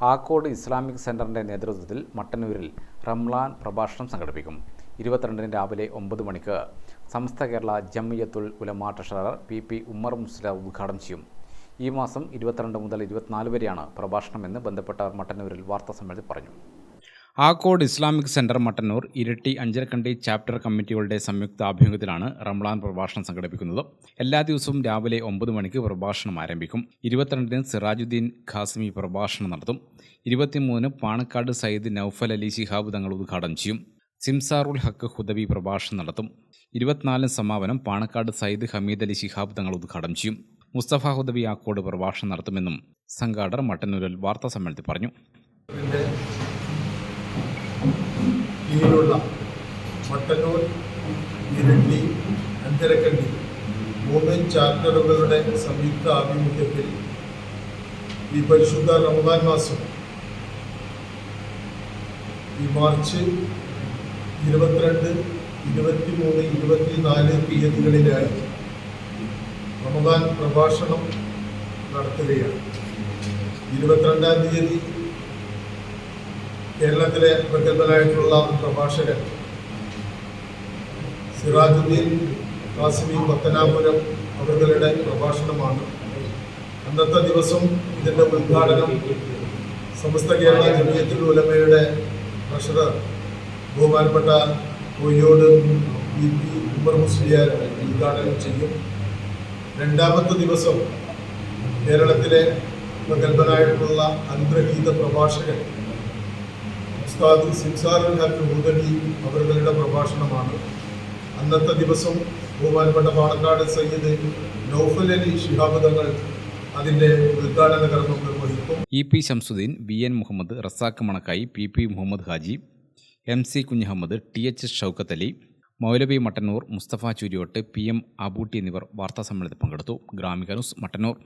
Akkode Islamic സെന്ററിന്റെ നേതൃത്വത്തിൽ മട്ടന്നൂരിൽ റംലാൻ പ്രഭാഷണം സംഘടിപ്പിക്കും. ഇരുപത്തിരണ്ടിന് രാവിലെ ഒമ്പത് മണിക്ക് Samastha Kerala Jamiyyathul Ulama treasurer P P Ummer മുസ്ല ഉദ്ഘാടനം ചെയ്യും. ഈ മാസം ഇരുപത്തിരണ്ട് മുതൽ ഇരുപത്തിനാല് വരെയാണ് പ്രഭാഷണമെന്ന് ബന്ധപ്പെട്ടവർ മട്ടന്നൂരിൽ വാർത്താസമ്മേളനത്തിൽ പറഞ്ഞു. ആക്കോട് ഇസ്ലാമിക് സെന്റർ മട്ടന്നൂർ ഇരട്ടി അഞ്ചരക്കണ്ടി ചാപ്റ്റർ കമ്മിറ്റികളുടെ സംയുക്ത ആഭിമുഖ്യത്തിലാണ് റംലാൻ പ്രഭാഷണം സംഘടിപ്പിക്കുന്നത്. എല്ലാ ദിവസവും രാവിലെ ഒമ്പത് മണിക്ക് പ്രഭാഷണം ആരംഭിക്കും. ഇരുപത്തിരണ്ടിന് സിറാജുദ്ദീൻ ഖാസിമി പ്രഭാഷണം നടത്തും. ഇരുപത്തിമൂന്ന് പാണക്കാട് സയ്യിദ് നൌഫൽ അലി ശിഹാബ് തങ്ങൾ ഉദ്ഘാടനം ചെയ്യും. സിംസാറുൽ ഹക്ക് ഹുദബി പ്രഭാഷണം നടത്തും. ഇരുപത്തിനാലിന് സമാപനം പാണക്കാട് സയ്യിദ് ഹമീദ് അലി ശിഹാബ് തങ്ങൾ ഉദ്ഘാടനം ചെയ്യും. മുസ്തഫ ഹുദബി ആക്കോട് പ്രഭാഷണം നടത്തുമെന്നും സംഘാടകർ മട്ടന്നൂരിൽ വാർത്താ സമ്മേളനത്തിൽ പറഞ്ഞു കീഴിലുള്ള മട്ടന്നൂർ ഇരട്ടി അഞ്ചരക്കണ്ടി മൂന്ന് ചാപ്റ്ററുകളുടെ സംയുക്ത ആഭിമുഖ്യത്തിൽ ഈ പരിശുദ്ധ റമദാൻ മാസം ഈ മാർച്ച് ഇരുപത്തിരണ്ട് ഇരുപത്തി മൂന്ന് ഇരുപത്തിനാല് തീയതികളിലായി റമദാൻ പ്രഭാഷണം നടത്തുകയാണ്. ഇരുപത്തിരണ്ടാം തീയതി കേരളത്തിലെ പ്രഗത്ഭനായിട്ടുള്ള പ്രഭാഷകൻ സിറാജുദ്ദീൻ കാസിമി പത്തനാപുരം അവരുടെ പ്രഭാഷണമാണ്. അന്നത്തെ ദിവസം ഇതിന്റെ ഉദ്ഘാടനം സമസ്ത കേരള ജമിയത്തുൽ ഉലമയുടെ ട്രഷറർ ബഹുമാനപ്പെട്ട കൊയ്യോട് ബി പി ഉമർ മുസ്ലിയാർ ഉദ്ഘാടനം ചെയ്യും. രണ്ടാമത്തെ ദിവസം കേരളത്തിലെ പ്രഗത്ഭനായിട്ടുള്ള അനുഗ്രഹീത പ്രഭാഷകൻ ഉസ്താദ് സിംസാറിൽ ഹക്ക് ഹുദവി അവരുടെ പ്രഭാഷണമാണ്. അന്നത്തെ ദിവസം ബഹുമാനപ്പെട്ട പാണക്കാട് സയ്യിദ് നൌഫൽ അലി ശിഹാബ് തങ്ങൾ അതിന്റെ ഉദ്ഘാടന കർമ്മം നിർവഹിക്കും. E P Shamsuddin V N Muhammad Razak Manakkayi P P Muhammad Haji M C Kunhahammed T H Shoukath Ali Moulavi Mattannur Musthafa Churiyott P M Abootty എന്നിവർ വാർത്താസമ്മേളനത്തിൽ പങ്കെടുത്തു. ഗ്രാമിക ന്യൂസ് മട്ടന്നൂർ.